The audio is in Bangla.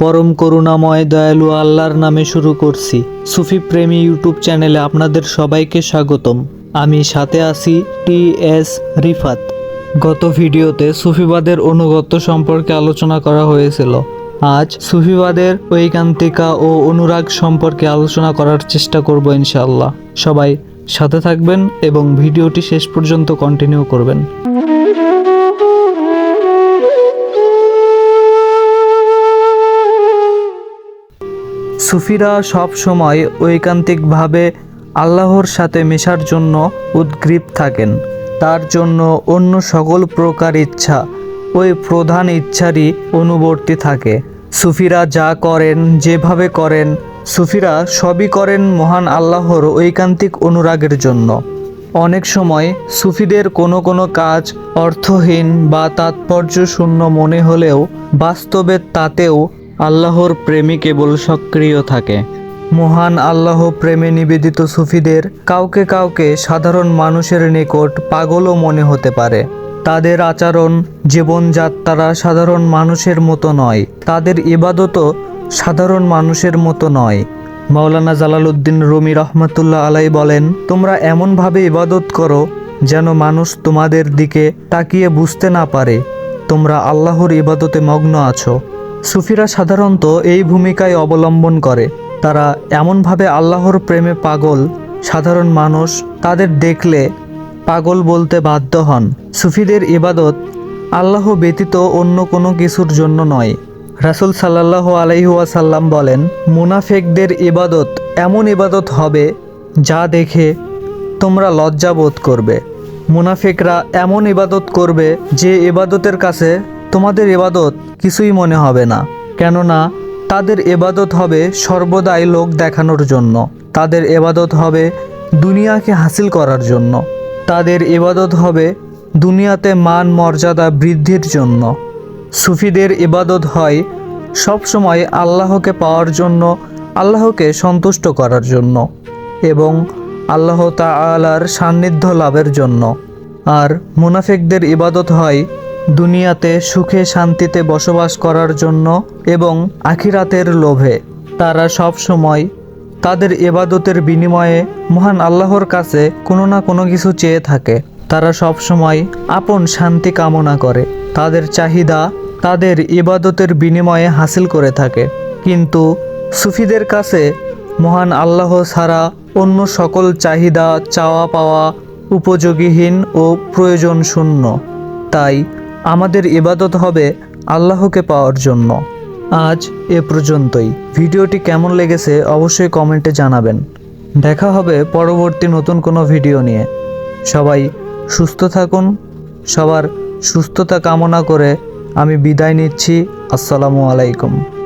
পরম করুণাময় দয়ালু আল্লাহর নামে শুরু করছি। সুফি প্রেমী ইউটিউব চ্যানেলে আপনাদের সবাইকে স্বাগতম। আমি সাথে আছি টি এস রিফাত। গত ভিডিওতে সুফিবাদের অনুগত্য সম্পর্কে আলোচনা করা হয়েছিল। আজ সুফিবাদের ঐকান্তিকা ও অনুরাগ সম্পর্কে আলোচনা করার চেষ্টা করব ইনশাআল্লাহ। সবাই সাথে থাকবেন এবং ভিডিওটি শেষ পর্যন্ত কন্টিনিউ করবেন। সুফিরা সব সময় ঐকান্তিকভাবে আল্লাহর সাথে মেশার জন্য উদ্গ্রীব থাকেন। তার জন্য অন্য সকল প্রকার ইচ্ছা, ওই প্রধান ইচ্ছারই অনুবর্তী থাকে। সুফিরা যা করেন, যেভাবে করেন, সুফিরা সবই করেন মহান আল্লাহর ঐকান্তিক অনুরাগের জন্য। অনেক সময় সুফিদের কোনো কোনো কাজ অর্থহীন বা তাৎপর্যশূন্য মনে হলেও বাস্তবে তাতেও আল্লাহর প্রেমী কেবল সক্রিয় থাকে। মহান আল্লাহ প্রেমে নিবেদিত সুফিদের কাউকে কাউকে সাধারণ মানুষের নিকট পাগলও মনে হতে পারে। তাদের আচরণ জীবনযাত্রা সাধারণ মানুষের মতো নয়, তাদের ইবাদতও সাধারণ মানুষের মতো নয়। মাওলানা জালালউদ্দিন রুমি রহমতুল্লাহ আলাই বলেন, তোমরা এমনভাবে ইবাদত করো যেন মানুষ তোমাদের দিকে তাকিয়ে বুঝতে না পারে। তোমরা আল্লাহর ইবাদতে মগ্ন আছো। সুফিরা সাধারণত এই ভূমিকায় অবলম্বন করে। তারা এমনভাবে আল্লাহর প্রেমে পাগল, সাধারণ মানুষ, তাদের দেখলে পাগল বলতে বাধ্য হন। সুফিদের ইবাদত আল্লাহ ব্যতীত অন্য কোনো কিছুর জন্য নয়। রাসুল সাল্লাহ আলাইহুয়াসাল্লাম বলেন, মুনাফেকদের ইবাদত এমন ইবাদত হবে যা দেখে তোমরা লজ্জা বোধ করবে। মুনাফেকরা এমন ইবাদত করবে যে ইবাদতের কাছে তোমাদের এবাদত কিছুই মনে হবে না, কেননা তাদের এবাদত হবে সর্বদাই লোক দেখানোর জন্য। তাদের এবাদত হবে দুনিয়াকে হাসিল করার জন্য। তাদের এবাদত হবে দুনিয়াতে মান মর্যাদা বৃদ্ধির জন্য। সুফিদের এবাদত হয় সব সময় আল্লাহকে পাওয়ার জন্য, আল্লাহকে সন্তুষ্ট করার জন্য এবং আল্লাহ তাআলার সান্নিধ্য লাভের জন্য। আর মুনাফেকদের ইবাদত হয় দুনিয়াতে সুখে শান্তিতে বসবাস করার জন্য এবং আখিরাতের লোভে। তারা সব সময় তাদের এবাদতের বিনিময়ে মহান আল্লাহর কাছে কোনো না কোনো কিছু চেয়ে থাকে। তারা সব সময় আপন শান্তি কামনা করে। তাদের চাহিদা তাদের ইবাদতের বিনিময়ে হাসিল করে থাকে। কিন্তু সুফিদের কাছে মহান আল্লাহ ছাড়া অন্য সকল চাহিদা চাওয়া পাওয়া উপযোগীহীন ও প্রয়োজন শূন্য। তাই আমাদের ইবাদত হবে আল্লাহকে পাওয়ার জন্য। আজ এ পর্যন্তই। ভিডিওটি কেমন লেগেছে অবশ্যই কমেন্টে জানাবেন। দেখা হবে পরবর্তী নতুন কোনো ভিডিও নিয়ে। সবাই সুস্থ থাকুন। সবার সুস্থতা কামনা করে আমি বিদায় নিচ্ছি। আসসালামু আলাইকুম।